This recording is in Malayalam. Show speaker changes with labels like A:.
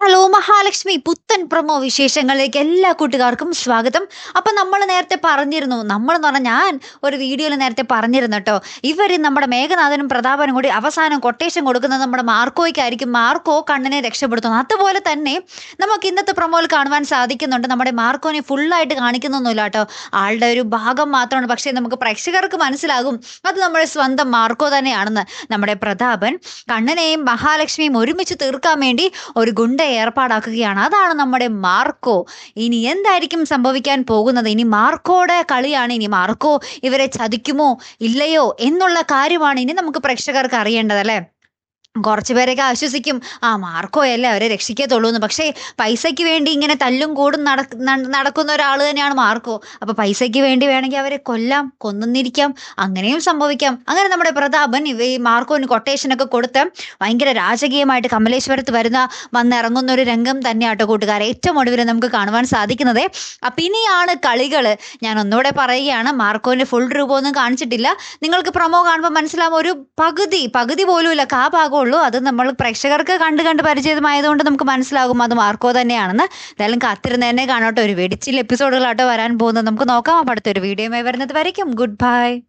A: ഹലോ മഹാലക്ഷ്മി. പുത്തൻ പ്രമോ വിശേഷങ്ങളിലേക്ക് എല്ലാ കൂട്ടുകാർക്കും സ്വാഗതം. അപ്പം നമ്മൾ നേരത്തെ പറഞ്ഞിരുന്നു നമ്മളെന്ന് പറഞ്ഞാൽ ഞാൻ ഒരു വീഡിയോയിൽ നേരത്തെ പറഞ്ഞിരുന്നു കേട്ടോ ഇവർ നമ്മുടെ മേഘനാഥനും പ്രതാപനും കൂടി അവസാനം കൊട്ടേഷൻ കൊടുക്കുന്നത് നമ്മുടെ മാർക്കോയ്ക്കായിരിക്കും. മാർക്കോ കണ്ണിനെ രക്ഷപ്പെടുത്തുന്നു. അതുപോലെ തന്നെ നമുക്ക് ഇന്നത്തെ പ്രമോയിൽ കാണുവാൻ സാധിക്കുന്നുണ്ട്. നമ്മുടെ മാർക്കോനെ ഫുള്ളായിട്ട് കാണിക്കുന്നൊന്നുമില്ല കേട്ടോ ആളുടെ ഒരു ഭാഗം മാത്രമാണ്. പക്ഷേ നമുക്ക് പ്രേക്ഷകർക്ക് മനസ്സിലാകും അത് നമ്മുടെ സ്വന്തം മാർക്കോ തന്നെയാണെന്ന്. നമ്മുടെ പ്രതാപൻ കണ്ണനെയും മഹാലക്ഷ്മിയും ഒരുമിച്ച് തീർക്കാൻ വേണ്ടി ഒരു ഗുണ്ട ഏർപ്പാടാക്കുകയാണ്. അതാണ് നമ്മുടെ മാർക്കോ. ഇനി എന്തായിരിക്കും സംഭവിക്കാൻ പോകുന്നത്? ഇനി മാർക്കോയുടെ കളിയാണ്. ഇനി മാർക്കോ ഇവരെ ചതിക്കുമോ? ഇല്ലയോ? എന്നുള്ള കാര്യമാണ് ഇനി നമുക്ക് പ്രേക്ഷകർക്ക് അറിയേണ്ടത് അല്ലേ? കുറച്ച് പേരൊക്കെ ആശ്വസിക്കും. ആ മാർക്കോയല്ലേ അവരെ രക്ഷിക്കത്തുള്ളൂ എന്ന്. പക്ഷേ പൈസയ്ക്ക് വേണ്ടി ഇങ്ങനെ തല്ലും കൂടും നട നടക്കുന്ന ഒരാൾ തന്നെയാണ് മാർക്കോ. അപ്പോൾ പൈസയ്ക്ക് വേണ്ടി വേണമെങ്കിൽ അവരെ കൊല്ലാം കൊന്നിരിക്കാം അങ്ങനെയും സംഭവിക്കാം. അങ്ങനെ നമ്മുടെ പ്രതാപൻ ഈ മാർക്കോന് കൊട്ടേഷനൊക്കെ കൊടുത്ത് ഭയങ്കര രാജകീയമായിട്ട് കമലേശ്വരത്ത് വരുന്ന വന്നിറങ്ങുന്ന ഒരു രംഗം തന്നെയാട്ടോ കൂട്ടുകാരെ. ഏറ്റവും ഒടുവിൽ നമുക്ക് കാണുവാൻ സാധിക്കുന്നത്. അപ്പം ഇനിയാണ് കളികൾ ഞാൻ ഒന്നുകൂടെ പറയുകയാണ് മാർക്കോന്റെ ഫുൾ രൂപമൊന്നും കാണിച്ചിട്ടില്ല. നിങ്ങൾക്ക് പ്രൊമോ കാണുമ്പോൾ മനസ്സിലാവും ഒരു പകുതി പകുതി പോലും ഇല്ല കാ ഭാഗമുള്ളൂ അത് നമ്മൾ പ്രേക്ഷകർക്ക് കണ്ട് കണ്ട് പരിചയമായതുകൊണ്ട് നമുക്ക് മനസ്സിലാകും അത് മാർക്കോ തന്നെയാണെന്ന്. എന്തായാലും കാത്തിരുന്ന് തന്നെ കാണോട്ടോ ഒരു വെടിച്ചിൽ എപ്പിസോഡുകളാട്ടോ വരാൻ പോകുന്നത്. നമുക്ക് നോക്കാം. അപ്പോൾ അടുത്തൊരു വീഡിയോയുമായി വരുന്നത് വരയ്ക്കും. Good bye